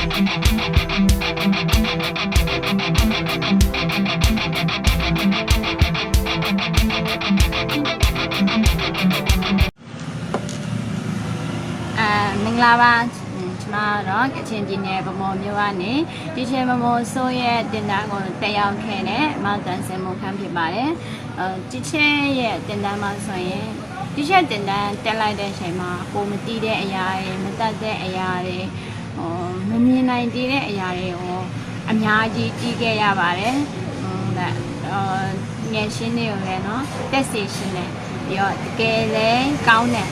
အဲမင်္ဂလာပါကျွန်မတော့ကချင်ပြည်နယ်ဗမော်မြို့ကနေဒီချင်ဗမော်ဆိုးရဲ့တင်တန်းကိုတက်ရောက်ခဲ့တဲ့အမောက်တန်စင်မခန်းဖြစ်ပါတယ်အဲဒီချင်ရဲ့တင်တန်းမှာဆိုရင်ဒီချက်တင်တန်းတက်လိုက်တဲ့အချိန်မှာကိုမတီးတဲ့အရာတွေမတတ်တဲ့အရာတွေဟို မမြင်နိုင်သေးတဲ့အရာတွေကိုအများကြီးတီးခဲ့ရပါတယ်ဟိုလက်အော်ငယ်ရှင်းတွေကိုလည်းနော်တက်စီရှင်းတယ်ပြီးတော့တကယ်လည်းကောင်းတယ်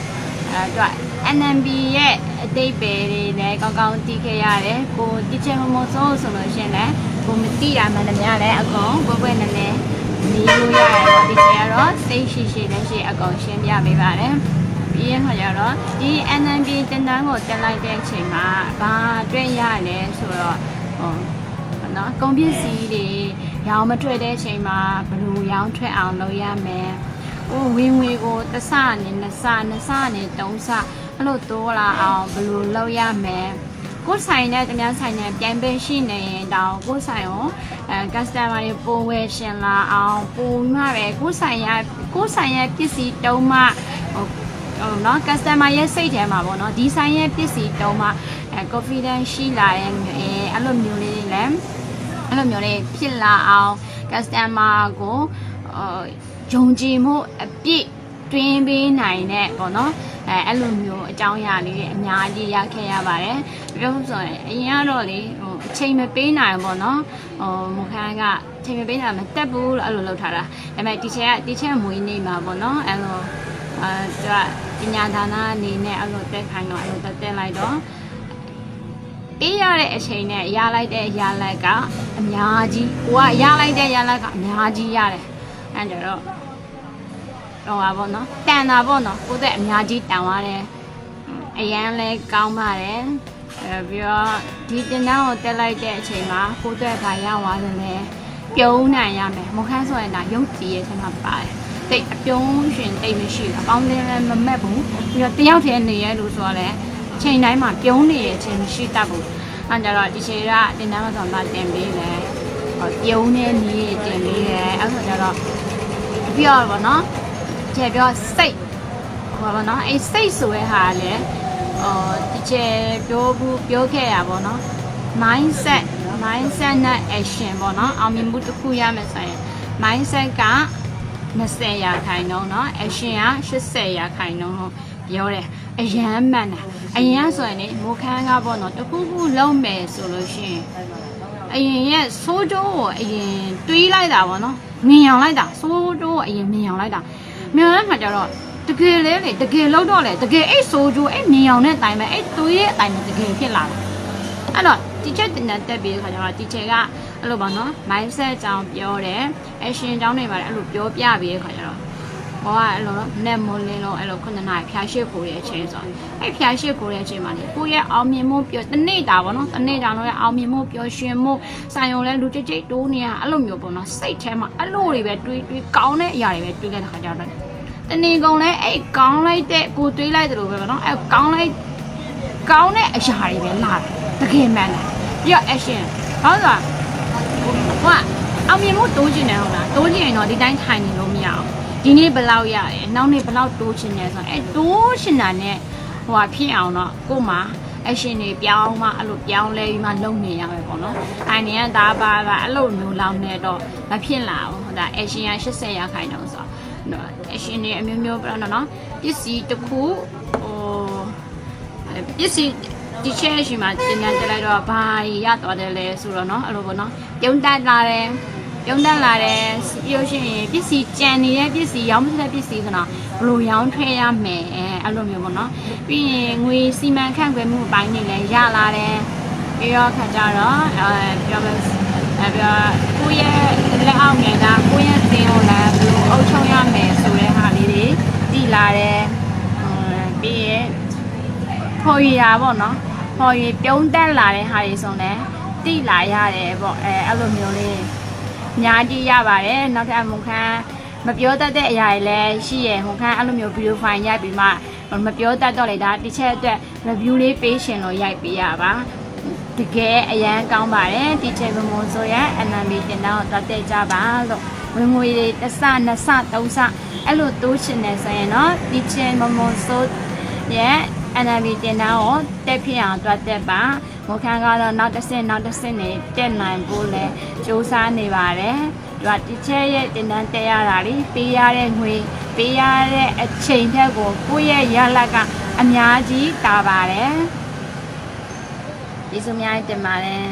အဲတော့ NMB ရဲ့အတိတ်ပဲတွေလည်းကောင်းကောင်းသိခဲ့ရတယ်ကိုတီချင်မမစိုးဆိုလို့ရှရင်လည်းကိုမသိတာမှန်တယ်များလည်းအကုန်ပွဲပွဲနဲ့နဲ့နေလို့ရတယ်တော့ဒီချင်ကတော့စိတ်ရှိရှိလည်းရှိအကုန်ရှင်းပြပေးပါတယ် ပြီးရင်ခါကျတော့ဒီ NMB တင်တန်းကိုတက်လိုက်တဲ့အချိန်မှာဘာတွေ့ရလဲဆိုတော့ဟိုနော်ကုန်ပစ္စည်းတွေရောင်းမထွက်တဲ့အချိန်မှာဘယ်လိုရောင်းထွက်အောင်လုပ်ရမလဲဟိုဝင်ငွေကိုတစ်ဆနဲ့နှစ်ဆနှစ်ဆနဲ့သုံးဆအဲ့လိုတိုးလာအောင်ဘယ်လိုလုပ်ရမလဲကိုယ်ဆိုင်နဲ့တမန်ဆိုင်နဲ့ပြိုင်ပင်ရှိနေရင်တောင်ကိုယ်ဆိုင်ကိုအဲ customer တွေပိုဝယ်ရှင်လာအောင်ပိုမှပဲကိုယ်ဆိုင်ရကိုယ်ဆိုင်ရဲ့ပစ္စည်းတုံးမှ ဟိုဟိုနော် customer ရဲ့စိတ်ထဲမှာပေါ့နော်ဒီဆိုင်ရဲ့ပစ္စည်းတုံးမှအဲ confidence ရှိလာတဲ့အဲအဲ့လိုမျိုးလေးတွေလည်းအဲ့လိုမျိုးလေးဖြစ်လာအောင် customer ကိုအော်ယုံကြည်မှုအပြည့်တွင်းပေးနိုင်တဲ့ပေါ့နော်အဲအဲ့လိုမျိုးအကြောင်းအရာလေးတွေအများကြီးရခဲ့ရပါတယ်ပြောလို့ဆိုရင်အရင်ကတော့လေဟိုအချိန်မပေးနိုင်ဘူးပေါ့နော်ဟိုမခန်းကအချိန်မပေးနိုင်မတက်ဘူးလို့အဲ့လိုလုပ်ထားတာဒါပေမဲ့တီချာကတီချာမွေးနေမှာပေါ့နော်အဲ့လို အဲသူကပညာဒါနအနေနဲ့အဲ့လိုတက်ခိုင်းတော့အဲ့လိုတက်တက်လိုက်တော့ပေးရတဲ့အချိန်နဲ့ရလိုက်တဲ့ရလိုက်ကအများကြီးကိုကရလိုက်တဲ့ရလိုက်ကအများကြီးရတယ်အဲ့ကြတော့တော့ပါဘောနော်တန်တာပေါ့နော်ကိုယ့်တဲ့အများကြီးတန်သွားတယ်အရန်လဲကောင်းပါတယ်အဲပြီးတော့ဒီတင်တန်းကိုတက်လိုက်တဲ့အချိန်မှာကိုယ့်အတွက်ဘာရသွားတယ်လဲပြုံးနိုင်ရမယ်မခန်းဆိုရင်ဒါရုပ်ကြည်ရဲ့ဆက်မှာပါတယ် တိတ်အပြုံးရှင်တိတ်မရှိဘူးအပေါင်းလည်းမမက်ဘူးပြီးတော့တယောက်တည်းနေရလို့ဆိုတော့လေချိန်တိုင်းမှာပြုံးနေရဲ့ချိန်မရှိတတ်ဘူးအဲ့ကြတော့ဒီချေကတင်တန်းမဆောင်တာတင်ပေးတယ်ဟောပြုံးနေနေတင်ပေးတယ်အဲ့ဆိုကြတော့ပြောပါတော့ချေပြောစိတ်ဟောပါတော့အဲ့စိတ်ဆိုရဲဟာလေဟောဒီချေပြောဘူးပြောခဲ့ရပါတော့ mindset mindset နဲ့ action ပေါ့နော်အောင်မြင်မှုတစ်ခုရမယ်ဆိုရင် mindset က 20ရာခိုင်နှုန်းเนาะ action က80ရာခိုင်နှုန်းလို့ပြောတယ်အရန်မှန်တာအရန်ဆိုရင်လေမိုးခန်းကပေါ့နော်တခုခုလုံးမယ်ဆိုလို့ရှိရင်အရင်ရဲ့စိုးကျိုးကိုအရင်တွေးလိုက်တာပေါ့နော်မြင်အောင်လိုက်တာစိုးကျိုးကိုအရင်မြင်အောင်လိုက်တာမြင်အောင်လိုက်ခါကျတော့တကယ်လေလေတကယ်လောက်တော့လေတကယ်အဲ့စိုးကျိုးအဲ့မြင်အောင်တဲ့အတိုင်းပဲအဲ့တွေးတဲ့အတိုင်းပဲတကယ်ဖြစ်လာတာ အဲ့တော့ teacher တင်တဲ့တက်ပြီးတဲ့ခါကျတော့ teacher က အဲ့လိုပါနော် mindset အကြောင်းပြောတယ် action အကြောင်းတွေပါတယ်အဲ့လိုပြောပြပြီးတဲ့ခါကျတော့ဘောကအဲ့လိုနော်နဲ့မလင်းလို့အဲ့လိုခုနှစ်နာရီဖျားရှိခိုးတဲ့အချိန်ဆိုအဲ့ဖျားရှိခိုးတဲ့အချိန်မှာလေကိုယ့်ရဲ့အောင်မြင်မှုပြောတနေ့တာပေါ့နော်တနေ့တာတော့အောင်မြင်မှုပြောရှင်မှုဆိုင်ုံလဲလူကြိတ်ကြိတ်တိုးနေရအဲ့လိုမျိုးပေါ့နော်စိတ်ထဲမှာအဲ့လိုတွေပဲတွေးတွေးကောင်းတဲ့အရာတွေပဲတွေးခဲ့တဲ့ခါကျတော့တနေ့ကုန်လဲအဲ့ကောင်းလိုက်တဲ့ကိုတွေးလိုက်တယ်လို့ပဲပေါ့နော်အဲ့ကောင်းလိုက်ကောင်းတဲ့အရာတွေပဲလာတယ်တကယ်မှန်တယ်ပြီးတော့ action ဘာလို့လဲဟို ကအောင်မြင်မှုတိုးချင်တယ်ဟုတ်လားတိုးချင်ရင်တော့ဒီတိုင်းထိုင်နေလို့မရအောင်ဒီနေ့ဘယ်လောက်ရတယ်နောက်နေ့ဘယ်လောက်တိုးချင်တယ်ဆိုတော့အဲတိုးချင်တာနဲ့ဟိုကဖြစ်အောင်တော့ကို့မှာ action တွေပြောင်းမှအဲ့လိုပြောင်းလဲပြီးမှလုပ်နေရမယ်ပေါ့နော်။အိုင်နေကဒါပါကအဲ့လိုမျိုးလောက်နေတော့မဖြစ်လာဘူး။ဒါ action က80ရာခိုင်နှုန်းဆိုတော့ action တွေအမျိုးမျိုးပြတော့နော်ပစ္စည်းတစ်ခုဟိုပစ္စည်း ဒီချဲရှိမှတင်တန်းတက်လိုက်တော့ဘာရသွားတယ်လဲဆိုတော့နော်အဲ့လိုပေါ့နော်ပြုံးတက်လာတယ်ပြုံးတက်လာတယ်ပြီးလို့ရှိရင်ပစ္စည်းကြံနေတဲ့ပစ္စည်းရောင်းမတဲ့ပစ္စည်းဆိုတော့ဘယ်လိုရောင်းထွဲရမယ်အဲ့လိုမျိုးပေါ့နော်ပြီးရင်ငွေစီမံခန့်ခွဲမှုအပိုင်းတွေလည်းရလာတယ်ပြီးတော့ခါကြတော့အဲပြောမယ်အဲပြောကိုယ့်ရဲ့လက်အောက်ငယ်ကကိုယ့်ရဲ့သင်ကိုလည်းဘယ်လိုအုပ်ချုပ်ရမယ်ဆိုတဲ့ဟာလေးတွေတည်လာတယ်ပြီးရင်ဖော်ရတာပေါ့နော် ဖော်ရပြုံးတက်လာတဲ့ဟာတွေဆိုလည်းတိလာရတယ်ပေါ့အဲအဲ့လိုမျိုးလေးအများကြီးရပါတယ်နောက်ထပ်မုန်ခမ်းမပြောတတ်တဲ့အရာတွေလည်းရှိရမုန်ခမ်းအဲ့လိုမျိုးဗီဒီယိုဖိုင်ရိုက်ပြီးမှမပြောတတ်တော့လေဒါတစ်ချက်အတွက် review လေးပေးရှင်လို့ရိုက်ပေးရပါတကယ်အရန်ကောင်းပါတယ်ဒီချိန်မမိုးဆိုရဲ့ NMB တင်တော့တော့တက်ကြပါလို့ဝင်ငွေတွေတစ်စနှစ်စသုံးစအဲ့လိုတိုးရှင်နေဆိုရင်တော့ဒီချိန်မမိုးဆိုရဲ့ NMB တင်တော့တက်ဖြစ်အောင်တော့တက်ပါမခန်းကတော့နောက်တစ်ဆင့်နောက်တစ်ဆင့်နေတက်နိုင်ဖို့လဲစူးစမ်းနေပါတယ်ဒီကဒီချက်ရဲ့တင်တန်းတက်ရတာလေပေးရတဲ့ငွေပေးရတဲ့အချိန်ထက်ကိုကိုယ့်ရဲ့ရလတ်ကအများကြီးတာပါတယ်ကျေးဇူးအများကြီးတင်ပါတယ်